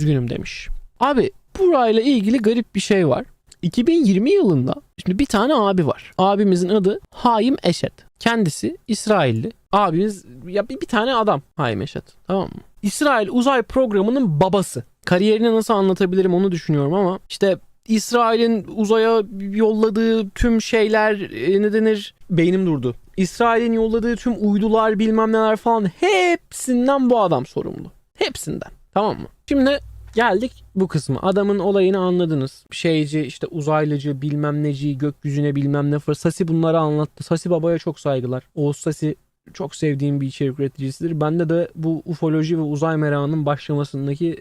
Üzgünüm demiş. Abi burayla ilgili garip bir şey var. 2020 yılında şimdi bir tane abi var. Abimizin adı Haim Eşet. Kendisi İsrailli. Abimiz ya bir, bir tane adam Haim Eşet. Tamam mı? İsrail uzay programının babası. Kariyerini nasıl anlatabilirim onu düşünüyorum ama işte İsrail'in uzaya yolladığı tüm şeyler e, ne denir? Beynim durdu. İsrail'in yolladığı tüm uydular bilmem neler falan hepsinden bu adam sorumlu. Hepsinden. Tamam mı? Şimdi geldik bu kısmı. Adamın olayını anladınız. Şeyci işte uzaylıcı bilmem neci gökyüzüne bilmem ne fır. Sasi bunları anlattı. Sasi babaya çok saygılar. Oğuz Sasi çok sevdiğim bir içerik üreticisidir. Bende de bu ufoloji ve uzay merakının başlamasındaki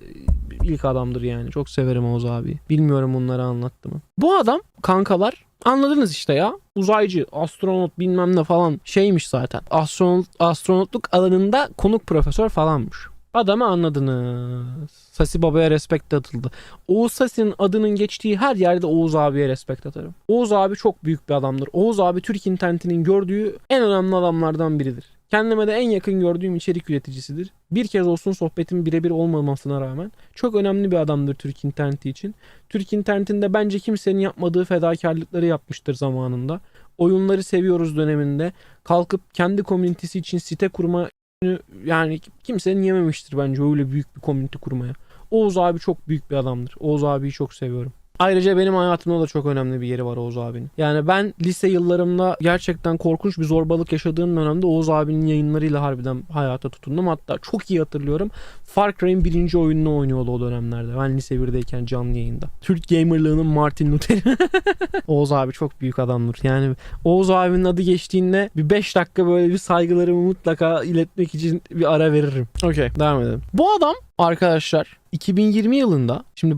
ilk adamdır yani. Çok severim Oğuz abi. Bilmiyorum bunları anlattı mı. Bu adam kankalar anladınız işte ya. Uzaycı, astronot bilmem ne falan şeymiş zaten. Astronot, astronotluk alanında konuk profesör falanmış. Adamı anladınız. Sasi Baba'ya respekt atıldı. Oğuz Sasi'nin adının geçtiği her yerde Oğuz abiye respekt atarım. Oğuz abi çok büyük bir adamdır. Oğuz abi Türk internetinin gördüğü en önemli adamlardan biridir. Kendime de en yakın gördüğüm içerik üreticisidir. Bir kez olsun sohbetim birebir olmamasına rağmen çok önemli bir adamdır Türk interneti için. Türk internetinde bence kimsenin yapmadığı fedakarlıkları yapmıştır zamanında. Oyunları seviyoruz döneminde. Kalkıp kendi komünitesi için site kurma yani kimsenin yememiştir bence öyle büyük bir komünite kurmaya. Oğuz abi çok büyük bir adamdır. Oğuz abiyi çok seviyorum. Ayrıca benim hayatımda da çok önemli bir yeri var Oğuz abinin. Yani ben lise yıllarımda gerçekten korkunç bir zorbalık yaşadığım dönemde Oğuz abinin yayınlarıyla harbiden hayata tutundum. Hatta çok iyi hatırlıyorum. Far Cry'in birinci oyununu oynuyordu o dönemlerde. Ben lise 1'deyken canlı yayında. Türk gamerlığının Martin Luther'i. Oğuz abi çok büyük adamdır. Yani Oğuz abinin adı geçtiğinde bir 5 dakika böyle bir saygılarımı mutlaka iletmek için bir ara veririm. Okey devam edelim. Bu adam arkadaşlar 2020 yılında şimdi